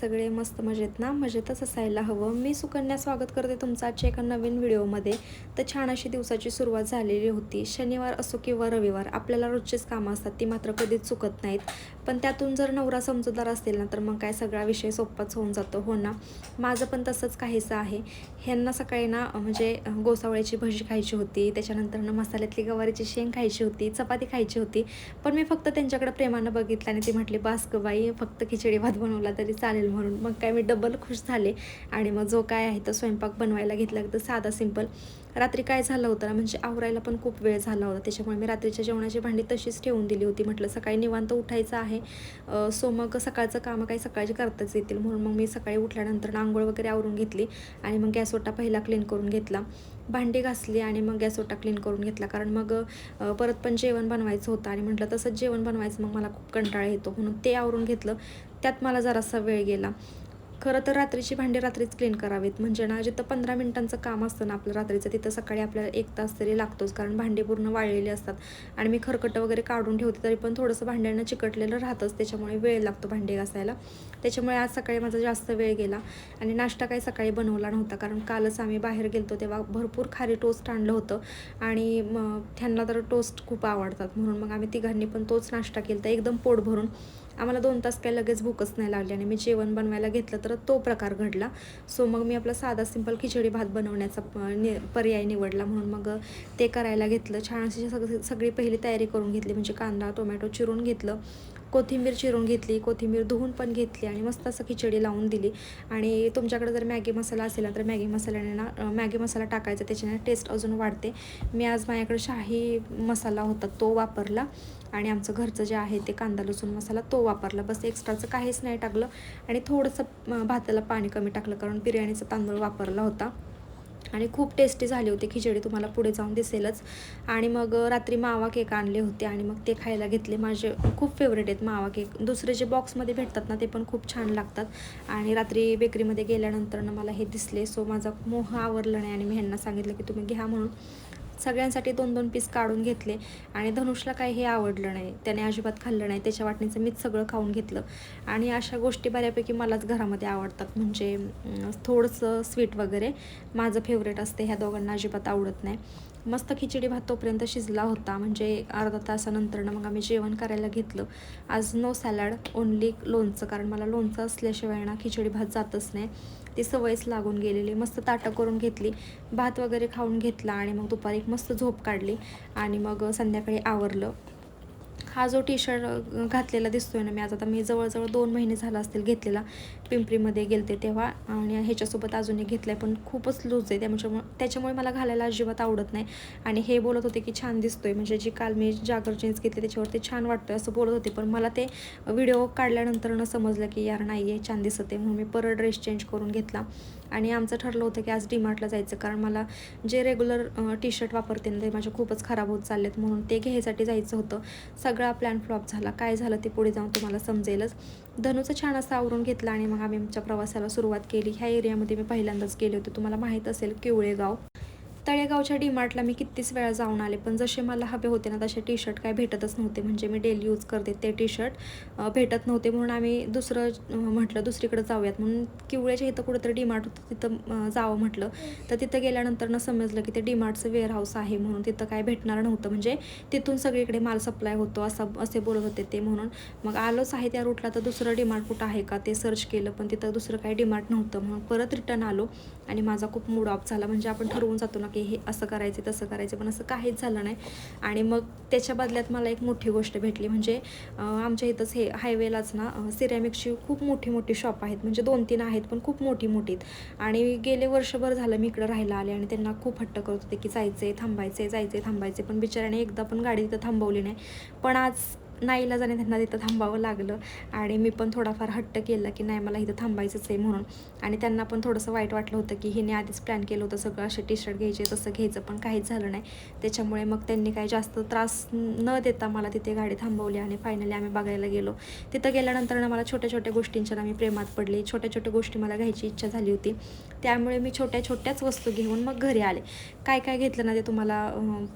सगळे मस्त मजेत ना? मजेतच असायला हवं. मी सुकन्या स्वागत करते तुमचं आजच्या एका नवीन व्हिडिओमध्ये. तर छान अशी दिवसाची सुरुवात झालेली होती. शनिवार असो किंवा रविवार आपल्याला रोजचेच कामं असतात. ती मात्र कधीच चुकत नाहीत. पण त्यातून जर नवरा समजूतदार असेल ना तर मग काय सगळा विषय सोप्पाच होऊन जातो. हो ना? माझं पण तसंच काहीसं आहे. ह्यांना सकाळी ना म्हणजे गोसावळ्याची भजी खायची होती त्याच्यानंतर ना मसाल्यातली गवारीची शेंग खायची होती चपाती खायची होती. पण मी फक्त त्यांच्याकडे प्रेमानं बघितलं आणि ती म्हटली बास ग बाई फक्त खिचडी भात बनवला तरी चालेल म्हणून. मग काय मी डबल खुश झाले. आणि मग जो काय आहे तो स्वयंपाक बनवायला घेतला तर साधा सिंपल. रात्री काय झालं होतं ना म्हणजे आवरायला पण खूप वेळ झाला होता. त्याच्यामुळे मी रात्रीच्या जेवणाची भांडी तशीच ठेवून दिली होती. म्हटलं सकाळी निवांत उठायचं आहे. सो मग सकाळचं कामं काही सकाळची करताच येतील. म्हणून मग मी सकाळी उठल्यानंतर आंघोळ वगैरे आवरून घेतली आणि मग गॅस ओटा पहिला क्लीन करून घेतला. भांडी घासली आणि मग गॅस ओटा क्लीन करून घेतला. कारण मग परत पण जेवण बनवायचं होतं आणि म्हटलं तसंच जेवण बनवायचं मग मला खूप कंटाळा येतो. म्हणून ते आवरून घेतलं. त्यात मला जरासा वेळ गेला. खरं तर रात्रीची भांडी रात्रीच क्लीन करावीत. म्हणजे ना जिथं पंधरा मिनिटांचं काम असतं ना आपलं रात्रीचं तिथं सकाळी आपल्याला एक तास तरी लागतोच. कारण भांडी पूर्ण वाळलेली असतात. आणि मी खरकटं वगैरे काढून ठेवते तरी पण थोडंसं भांड्यांना चिकटलेलं राहतंच. त्याच्यामुळे वेळ लागतो भांडी घासायला. त्याच्यामुळे आज सकाळी माझा जास्त वेळ गेला. आणि नाश्ता काही सकाळी बनवला नव्हता. कारण कालच आम्ही बाहेर गेलतो तेव्हा भरपूर खारी टोस्ट आणलं होतं. आणि मग त्यांना तर टोस्ट खूप आवडतात. म्हणून मग आम्ही तिघांनी पण तोच नाश्ता केला तर एकदम पोट भरून. आम्हाला दोन तास काही लगेच भूकच नाही लागली आणि मी जेवण बनवायला घेतलं तर तो प्रकार घडला. सो मग मी आपला साधा सिंपल खिचडी भात बनवण्याचा प- नि पर्याय निवडला. म्हणून मग ते करायला घेतलं. छान अशी सगळी पहिली तयारी करून घेतली. म्हणजे कांदा टोमॅटो चिरून घेतलं. कोथिंबीर चिरून घेतली कोथिंबीर धुवून पण घेतली आणि मस्त असं खिचडी लावून दिली. आणि तुमच्याकडे जर मॅगी मसाला असेल ना तर मॅगी मसाल्याने ना मॅगी मसाला टाकायचा त्याच्याने टेस्ट अजून वाढते. मी आज माझ्याकडे शाही मसाला होता तो वापरला. आणि आमचं घरचं जे आहे ते कांदा लसूण मसाला तो वापरला. बस एक्स्ट्राचं काहीच नाही टाकलं. आणि थोडंसं भाताला पाणी कमी टाकलं कारण बिर्याणीचा तांदूळ वापरला होता. आणि खूप टेस्टी झाली होती खिचडी तुम्हाला पुढे जाऊन दिसेलच. आणि मग रात्री मावा केक आणले होते आणि मग ते खायला घेतले. माझे खूप फेवरेट आहेत मावा केक. दुसरे जे बॉक्समध्ये भेटतात ना ते पण खूप छान लागतात. आणि रात्री बेकरीमध्ये गेल्यानंतर ना मला हे दिसले. सो माझा मोह आवरला नाही आणि मी ह्यांना सांगितलं की तुम्ही घ्या म्हणून. सगळ्यांसाठी दोन दोन पीस काढून घेतले. आणि धनुषला काही हे आवडलं नाही. त्याने अजिबात खाल्लं नाही. त्याच्या वाटणीचं मीच सगळं खाऊन घेतलं. आणि अशा गोष्टी बऱ्यापैकी मलाच घरामध्ये आवडतात. म्हणजे थोडंसं स्वीट वगैरे. माझं फेवरेट असते. ह्या दोघांना अजिबात आवडत नाही. मस्त खिचडी भात तोपर्यंत शिजला होता. म्हणजे अर्धा तासानंतरनं मग आम्ही जेवण करायला घेतलं. आज नो सॅलड ओन्ली लोणचं. कारण मला लोणचं असल्याशिवाय ना खिचडी भात जातच नाही. ती सवयच लागून गेलेली. मस्त ताटं करून घेतली भात वगैरे खाऊन घेतला आणि मग दुपारी एक मस्त झोप काढली आणि मग संध्याकाळी आवरलं. हा जो टी शर्ट घातलेला दिसतोय ना मी आज आता मी जवळजवळ दोन महिने झाला असतील घेतलेला पिंपरीमध्ये गेलते तेव्हा आणि ह्याच्यासोबत अजून एक घेतलं आहे पण खूपच लूज आहे त्यामुळे त्याच्यामुळे मला घालायला अजिबात आवडत नाही. आणि हे बोलत होते की छान दिसतोय म्हणजे जी काल मी जागर जीन्स घेतली त्याच्यावरती छान वाटतोय असं बोलत होते. पण मला ते व्हिडिओ काढल्यानंतर समजलं की यार नाही आहे छान दिसत आहे म्हणून मी परत ड्रेस चेंज करून घेतला. आणि आमचं ठरलं होतं की आज डीमार्टला जायचं. कारण मला जे रेग्युलर टी शर्ट वापरते ना ते माझे खूपच खराब होत चाललेत. म्हणून ते घ्यायसाठी जायचं होतं. सगळा प्लॅन फ्लॉप झाला. काय झालं ते पुढे जाऊन तुम्हाला समजेलच. धनुचं छान असं आवरून घेतलं आणि मग आम्ही आमच्या प्रवासाला सुरुवात केली. ह्या एरियामध्ये मी पहिल्यांदाच गेले होते. तुम्हाला माहीत असेल केवळेगाव तळेगावच्या डीमार्टला मी कितीच वेळा जाऊन आले पण जसे मला हवे होते ना तसे टी शर्ट काय भेटतच नव्हते. म्हणजे मी डेली यूज करते ते टी शर्ट भेटत नव्हते म्हणून आम्ही दुसरं म्हटलं दुसरीकडे जाऊयात. म्हणून किवळ्याच्या इथं कुठंतरी डीमार्ट होतं तिथं जावं म्हटलं. तर तिथं गेल्यानंतर ना समजलं की ते डीमार्टचं वेअरहाऊस आहे म्हणून तिथं काय भेटणार नव्हतं. म्हणजे तिथून सगळीकडे माल सप्लाय होतो असं असे बोलत होते ते म्हणून. मग आलोच आहे त्या रूटला तर दुसरं डीमार्ट कुठं आहे का ते सर्च केलं पण तिथं दुसरं काही डीमार्ट नव्हतं. म्हणून परत रिटर्न आलो आणि माझा खूप मूड ऑफ झाला. म्हणजे आपण ठरवून जातो ना की हे असं करायचं तसं करायचं पण असं काहीच झालं नाही. आणि मग त्याच्या बदल्यात मला एक मोठी गोष्ट भेटली म्हणजे आमच्या इथंच हे हायवेलाच ना अं, सिरॅमिकची खूप मोठी मोठी शॉप आहेत. म्हणजे दोन तीन आहेत पण खूप मोठी मोठीत. आणि गेले वर्षभर झालं मी इकडं राहायला आले आणि त्यांना खूप हट्ट करत होते की जायचे थांबायचे जायचे थांबायचे पण बिचाराने एकदा पण गाडी तिथं थांबवली नाही. पण आज नाईला जाणे त्यांना तिथं थांबावं लागलं. आणि मी पण थोडाफार हट्ट केला की नाही मला इथं थांबायचंच आहे म्हणून. आणि त्यांना पण थोडंसं वाईट वाटलं होतं की हिने आधीच प्लॅन केलं होतं सगळं असे टी शर्ट घ्यायचे तसं घ्यायचं पण काहीच झालं नाही. त्याच्यामुळे मग त्यांनी काही जास्त त्रास न देता मला तिथे गाडी थांबवली आणि फायनली आम्ही बघायला गेलो. तिथं गेल्यानंतर ना मला छोट्या छोट्या गोष्टींच्या मी प्रेमात पडली. छोट्या छोट्या गोष्टी मला घ्यायची इच्छा झाली होती. त्यामुळे मी छोट्या छोट्याच वस्तू घेऊन मग घरी आले. काय काय घेतलं ना ते तुम्हाला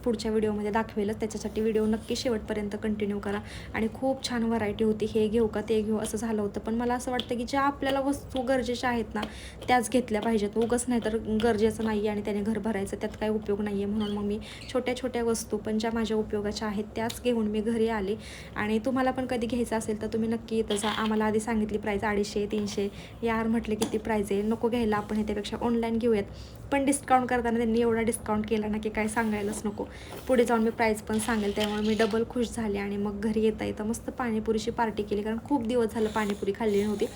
पुढच्या व्हिडिओमध्ये दाखवेलच. त्याच्यासाठी व्हिडिओ नक्की शेवटपर्यंत कंटिन्यू करा. आणि खूप छान व्हरायटी होती. हे घेऊ का ते घेऊ असं झालं होतं. पण मला असं वाटतं की ज्या आपल्याला वस्तू गरजेच्या आहेत ना त्याच घेतल्या पाहिजेत. उगच नाही तर गरजेचं नाही आहे आणि त्याने घर भरायचं त्यात काही उपयोग नाही आहे म्हणून मग मी छोट्या छोट्या वस्तू पण ज्या माझ्या उपयोगाच्या आहेत त्याच घेऊन मी घरी आले. आणि तुम्हाला पण कधी घ्यायचं असेल तर तुम्ही नक्की येत जा. आम्हाला आधी सांगितली प्राईज अडीचशे तीनशे. यार म्हटले किती प्राईज आहे? नको घ्यायला आपण हे त्यापेक्षा ऑनलाईन घेऊयात. पण डिस्काउंट करताना त्यांनी एवढा डिस्काउंट केला ना की काय सांगायलाच नको. पुढे जाऊन मी प्राईस पण सांगेल त्यामुळे मी डबल खुश झाले आणि मग घरी येता येतं मस्त पाणीपुरीची पार्टी केली. कारण खूप दिवस झालं पाणीपुरी खाल्ली नव्हती.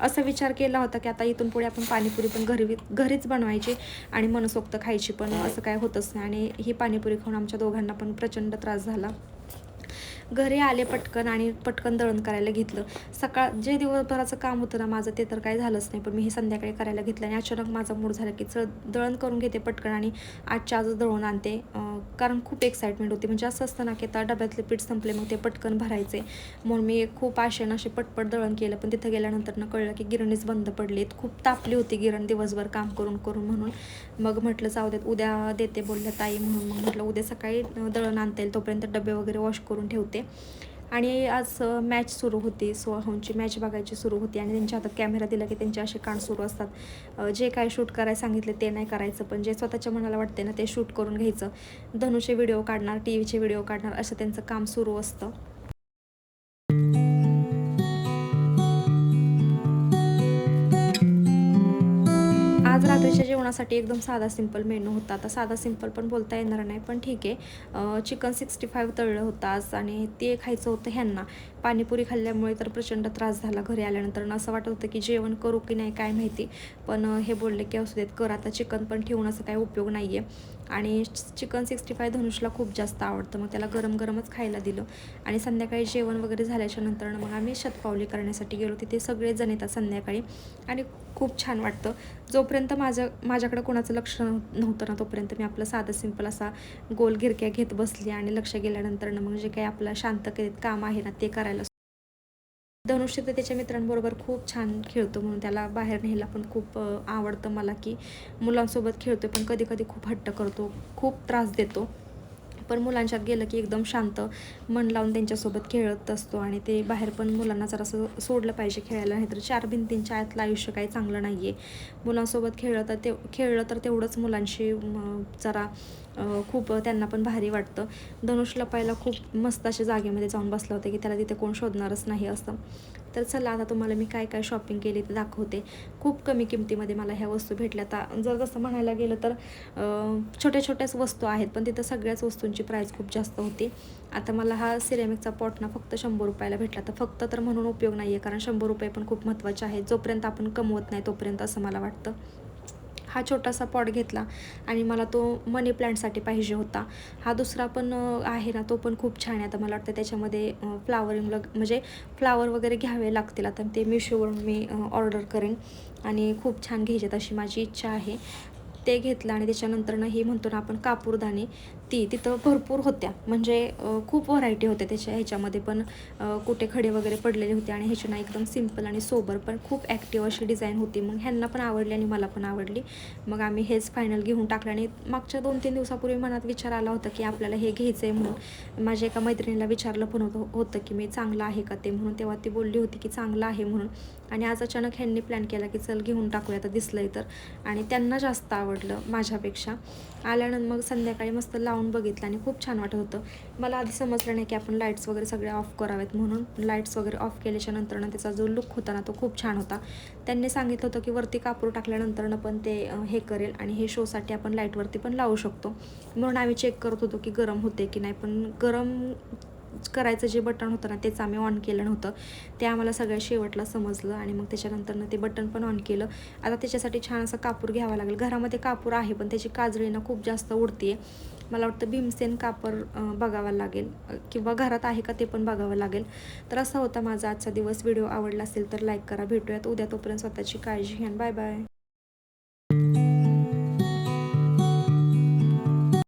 असा विचार केला होता की आता इथून पुढे आपण पाणीपुरी पण घरी घरीच बनवायची आणि मनसोक्त खायची पण असं काय होतच नाही. आणि ही पाणीपुरी खाऊन आमच्या दोघांना पण प्रचंड त्रास झाला. घरी आले पटकन आणि पटकन दळण करायला घेतलं. सकाळ जे दिवसभराचं काम होतं ना माझं ते तर काही झालंच नाही. पण मी हे संध्याकाळी करायला घेतलं आणि अचानक माझा मूड झाला की चल दळण करून घेते पटकन आणि आजच्या आजच दळून आणते. कारण खूप एक्साइटमेंट होती. म्हणजे असं असतं ना की आता डब्यातले पीठ संपले मग ते पटकन भरायचे. म्हणून मी खूप आशेनं असे पटपट दळण केलं. पण तिथं गेल्यानंतरनं कळलं की गिरणीच बंद पडलीत. खूप तापली होती गिरण दिवसभर काम करून करून म्हणून. मग म्हटलं जाऊ देत उद्या देते बोलल्या ताई म्हणून. मग म्हटलं उद्या सकाळी दळण आणता येईल. तोपर्यंत डबे वगैरे वॉश करून ठेवते. आणि आज मॅच सुरू होती. सोहमची मॅच बघायची सुरू होती आणि त्यांच्या हातात कॅमेरा दिला की त्यांचे असे कान सुरू असतात. जे काय शूट करायला सांगितले ते नाही करायचं. पण जे स्वतःच्या मनाला वाटते ना ते शूट करून घ्यायचं. धनुचे व्हिडिओ काढणार टी व्हीचे व्हिडिओ काढणार असं त्यांचं काम सुरू असतं. आज रात्रीच्या जेवणासाठी एकदम साधा सिंपल मेनू होता. आता साधा सिंपल पण बोलता येणार नाही पण ठीक आहे. चिकन सिक्स्टी फाईव्ह तळलं होतं आज आणि ते खायचं होतं ह्यांना. पाणीपुरी खाल्ल्यामुळे तर प्रचंड त्रास झाला घरी आल्यानंतर. असं वाटत होतं की जेवण करू की नाही काय माहिती. पण हे बोलले की असू देत कर आता चिकन पण ठेवून असं काही उपयोग नाही आहे आणि चिकन सिक्स्टी फाय धनुषला खूप जास्त आवडतं. मग त्याला गरम गरमच खायला दिलं. आणि संध्याकाळी जेवण वगैरे झाल्याच्यानंतर मग आम्ही शतपावली करण्यासाठी गेलो. तिथे सगळेजण येतात संध्याकाळी. आणि खूप छान वाटतं. जोपर्यंत माझं माझ्याकडे कोणाचं लक्ष नव्ह- नव्हतं ना तोपर्यंत मी आपलं साधं सिंपल असा गोल गिरक्या घेत बसली. आणि लक्ष गेल्यानंतर मग जे काही आपलं शांत काम आहे ना ते करायला धनुष्य तर त्याच्या मित्रांबरोबर खूप छान खेळतो म्हणून त्याला बाहेर न्यायला पण खूप आवडतं मला की मुलांसोबत खेळतो पण कधी कधी खूप हट्ट करतो खूप त्रास देतो. पण मुलांच्यात गेलं की एकदम शांत मन लावून त्यांच्यासोबत खेळत असतो आणि ते बाहेर पण मुलांना जरासं सोडलं पाहिजे खेळायला नाहीतर चार भिंतींच्या आतलं आयुष्य काही चांगलं नाही आहे मुलांसोबत खेळलं तर ते खेळलं तर तेवढंच मुलांशी जरा खूप त्यांना पण भारी वाटतं. धनुषला पाहिला खूप मस्त अशा जागेमध्ये जाऊन बसलं होतं की त्याला तिथे कोण शोधणारच नाही असं. तर चला आता तुम्हाला मी काय काय शॉपिंग केली ते दाखवते. खूप कमी किमतीमध्ये मला ह्या वस्तू भेटल्या. आता जर जसं म्हणायला गेलं तर छोट्या छोट्याच वस्तू आहेत पण तिथं सगळ्याच वस्तूंची प्राईस खूप जास्त होती. आता मला हा सिरेमिकचा पॉट ना फक्त शंभर रुपयाला भेटला. तर फक्त तर म्हणून उपयोग नाही आहे कारण शंभर रुपये पण खूप महत्त्वाचे आहेत. जोपर्यंत आपण कमवत नाही तोपर्यंत असं मला वाटतं. हा छोटासा पॉट घेतला आणि मला तो मनी प्लांटसाठी पाहिजे होता. हा दुसरा पण आहे ना तो पण खूप छान आहे. आता मला वाटतं त्याच्यामध्ये फ्लावरिंग म्हणजे फ्लावर वगैरे घ्यावे लागतील. आता ते मिशोवरून मी ऑर्डर करेन आणि खूप छान घ्यायचे अशी माझी इच्छा आहे. ते घेतलं आणि त्याच्यानंतरनं ही म्हणतो ना आपण कापूरदाणी ती तिथं भरपूर होत्या. म्हणजे खूप व्हरायटी होत्या त्याच्या ह्याच्यामध्ये पण कुठे खडे वगैरे पडलेले होते आणि ह्याची ना एकदम सिंपल आणि सोबर पण खूप ॲक्टिव्ह अशी डिझाईन होती. मग ह्यांना पण आवडली आणि मला पण आवडली. मग आम्ही हेच फायनल घेऊन टाकलं आणि मागच्या दोन तीन दिवसापूर्वी मनात विचार आला होता की आपल्याला हे घ्यायचं आहे म्हणून. माझ्या एका मैत्रिणीला विचारलं पण होतं होतं की मी चांगलं आहे का ते म्हणून. तेव्हा ती बोलली होती की चांगलं आहे म्हणून. आणि आज अचानक ह्यांनी प्लॅन केला की चल घेऊन टाकूया आता दिसलं आहे तर. आणि त्यांना जास्त आवड आवडलं माझ्यापेक्षा. आल्यानंतर मग संध्याकाळी मस्त लावून बघितलं आणि खूप छान वाटत होतं. मला आधी समजलं नाही की आपण लाईट्स वगैरे सगळे ऑफ करावेत म्हणून. लाईट्स वगैरे ऑफ केल्याच्या नंतरनं त्याचा जो लुक होता ना तो खूप छान होता. त्यांनी सांगितलं होतं की वरती कापूर टाकल्यानंतरनं पण ते हे करेल आणि हे शोसाठी आपण लाईटवरती पण लावू शकतो. म्हणून आम्ही चेक करत होतो की गरम होते की नाही. पण गरम करायचं जे बटन होतं ना तेच आम्ही ऑन केलं नव्हतं. ते आम्हाला सगळ्या शेवटला समजलं आणि मग त्याच्यानंतरनं ते बटन पण ऑन केलं. आता त्याच्यासाठी छान असा कापूर घ्यावा लागेल. घरामध्ये कापूर आहे पण त्याची काजळी ना खूप जास्त उडते मला वाटतं भीमसेन कापर बघावा लागेल. किंवा घरात आहे का ते पण बघावं लागेल. तर असा होता माझा आजचा दिवस. व्हिडिओ आवडला असेल तर लाईक करा. भेटूयात. उद्या तोपर्यंत स्वतःची काळजी घ्या. Bye bye